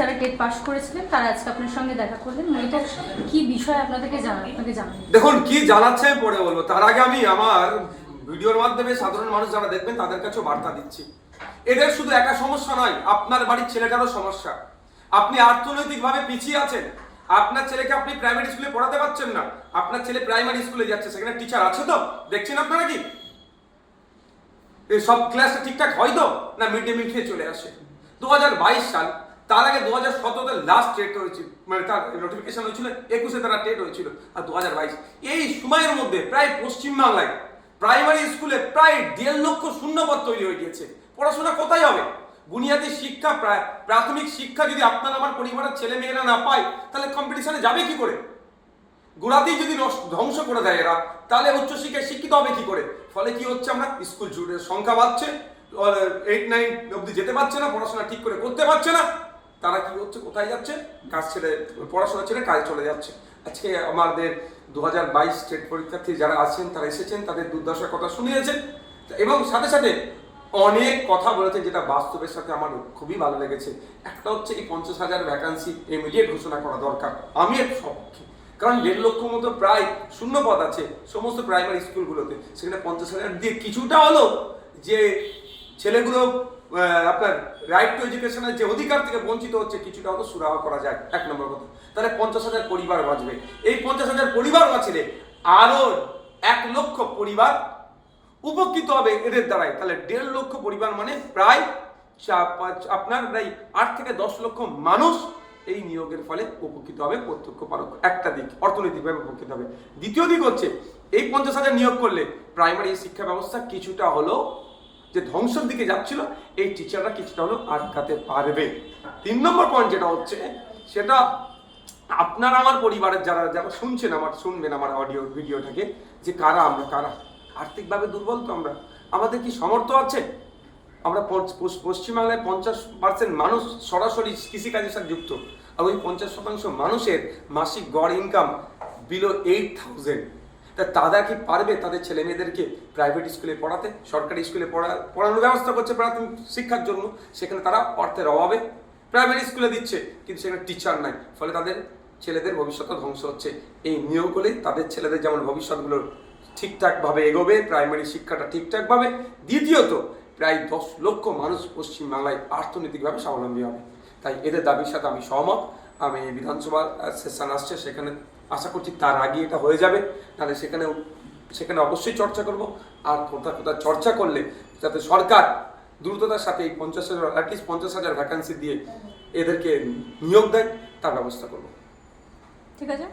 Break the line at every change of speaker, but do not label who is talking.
যারা TET pass করেছিলেন, তারা আজকে আপনার সঙ্গে দেখা করলেন। মূলত কি বিষয় আপনাদেরকে জানা আপনাকে জানান
দেখুন, কি জানাচ্ছে পরে বলব। তার আগে আমি আমার ভিডিওর মাধ্যমে সাধারণ মানুষ যারা দেখবেন, তাদের কাছেও বার্তা দিচ্ছি। এদের শুধু একা সমস্যা নয়, আপনার বাড়ির ছেলেটারও সমস্যা। আপনি অর্থনৈতিকভাবে পিছিয়ে আছেন। আপনার ছেলেকে আপনি প্রাইমারি স্কুলে পড়াতে পারছেন না। আপনার ছেলে প্রাইমারি স্কুলে যাচ্ছে, সেখানে টিচার আছে তো? দেখছেন আপনারা কি? এই সব ক্লাসটা ঠিকঠাক হয় তো? না মিড ডে মিল খেয়ে চলে আসে? দু হাজার বাইশ সাল তার আগে দু হাজার সতেরোতে লাস্ট টেট হয়েছিল মানে তার নোটিফিকেশন হয়েছিল, একুশে তারা টেট হয়েছিল, আর দু হাজার বাইশ। এই সময়ের মধ্যে প্রায় পশ্চিমবাংলায় প্রাইমারি স্কুলে প্রায় দেড় লক্ষ শূন্যপদ তৈরি হয়ে গিয়েছে। পড়াশোনা কোথায় হবে? বুনিয়াদী শিক্ষা প্রায় প্রাথমিক শিক্ষা যদি আপনার আমার পরিবারের ছেলে মেয়েরা না পায়, তাহলে কম্পিটিশনে যাবে কি করে? গোড়াতেই যদি ধ্বংস করে দেয় এরা, তাহলে উচ্চশিক্ষায় শিক্ষিত হবে কি করে? ফলে কি হচ্ছে আমরা? স্কুল জুড়ে সংখ্যা বাড়ছে এইট নাইন অব্দি যেতে পারছে না, পড়াশোনা ঠিক করে করতে পারছে না। তারা কি হচ্ছে, কোথায় যাচ্ছে? কাজ ছেড়ে, পড়াশোনা ছেড়ে কাজ চলে যাচ্ছে। আজকে আমাদের দু হাজার বাইশ স্টেট পরীক্ষার্থী যারা আছেন, তারা এসেছেন, তাদের দুর্দশার কথা শুনিয়েছেন। এবং সাথে সাথে অনেক কথা বলেছেন, যেটা বাস্তবের সাথে আমার খুবই ভালো লেগেছে। একটা হচ্ছে এই পঞ্চাশ হাজার ভ্যাকান্সি ইমিডিয়েট ঘোষণা করা দরকার, আমি এর সপক্ষে কারণ দেড় লক্ষ মতো প্রায় শূন্য পদ আছে সমস্ত প্রাইমারি স্কুলগুলোতে সেখানে পঞ্চাশ হাজার দিয়ে কিছুটা হলো যে ছেলেগুলো আপনার রাইট টু এডুকেশনের যে অধিকার থেকে বঞ্চিত হচ্ছে, কিছুটা হলো সুরাহা করা যায়। এক নম্বর কথা। তাহলে পঞ্চাশ হাজার পরিবার বাঁচবে। এই পঞ্চাশ হাজার পরিবার বাঁচলে আরও এক লক্ষ পরিবার উপকৃত হবে এদের দ্বারাই। তাহলে দেড় লক্ষ পরিবার মানে প্রায় আপনার প্রায় আট থেকে দশ লক্ষ মানুষ এই নিয়োগের ফলে উপকৃত হবে, প্রত্যক্ষ পারোক্ষ একটা দিক, অর্থনৈতিকভাবে উপকৃত হবে। দ্বিতীয় দিক হচ্ছে, এই পঞ্চাশ হাজার নিয়োগ করলে প্রাইমারি শিক্ষা ব্যবস্থা কিছুটা হলো যে ধ্বংসের দিকে যাচ্ছিল, এই টিচাররা কিছুটা হলো আটকাতে পারবে। তিন নম্বর পয়েন্ট যেটা হচ্ছে, সেটা আপনার আমার পরিবারের যারা যারা শুনছেন আমার শুনবেন আমার অডিও ভিডিওটাকে যে কারা আমরা, কারা? আর্থিকভাবে দুর্বল তো আমরা। আমাদের কি সামর্থ্য আছে? আমরা পশ্চিমবাংলায় পঞ্চাশ পার্সেন্ট মানুষ সরাসরি কৃষিকাজের সাথে যুক্ত। আর ওই পঞ্চাশ শতাংশ মানুষের মাসিক গড় ইনকাম বিলো এইট থাউজেন্ড তা তারা কি পারবে তাদের ছেলে মেয়েদেরকে প্রাইভেট স্কুলে পড়াতে? সরকারি স্কুলে পড়া, পড়ানোর ব্যবস্থা করছে প্রাথমিক শিক্ষার জন্য। সেখানে তারা অর্থের অভাবে প্রাইমারি স্কুলে দিচ্ছে, কিন্তু সেখানে টিচার নাই। ফলে তাদের ছেলেদের ভবিষ্যৎ ধ্বংস হচ্ছে। এই নিয়োগগুলি তাদের ছেলেদের যেমন ভবিষ্যৎগুলো ঠিকঠাকভাবে এগোবে প্রাইমারি শিক্ষাটা ঠিকঠাকভাবে, দ্বিতীয়ত প্রায় দশ লক্ষ মানুষ পশ্চিমবাংলায় অর্থনৈতিকভাবে স্বাবলম্বী হবে। তাই এদের দাবির সাথে আমি সহমত। আমি বিধানসভা সেশন আসছে, সেখানে আশা করছি তার আগে এটা হয়ে যাবে। তাহলে সেখানে সেখানে অবশ্যই চর্চা করব। আর কোথাও কোথাও চর্চা করলে যাতে সরকার দ্রুততার সাথে এই পঞ্চাশ হাজার অ্যাটলিস্ট পঞ্চাশ হাজার ভ্যাকান্সি দিয়ে এদেরকে নিয়োগ দেয়, তার ব্যবস্থা করব।
ঠিক আছে?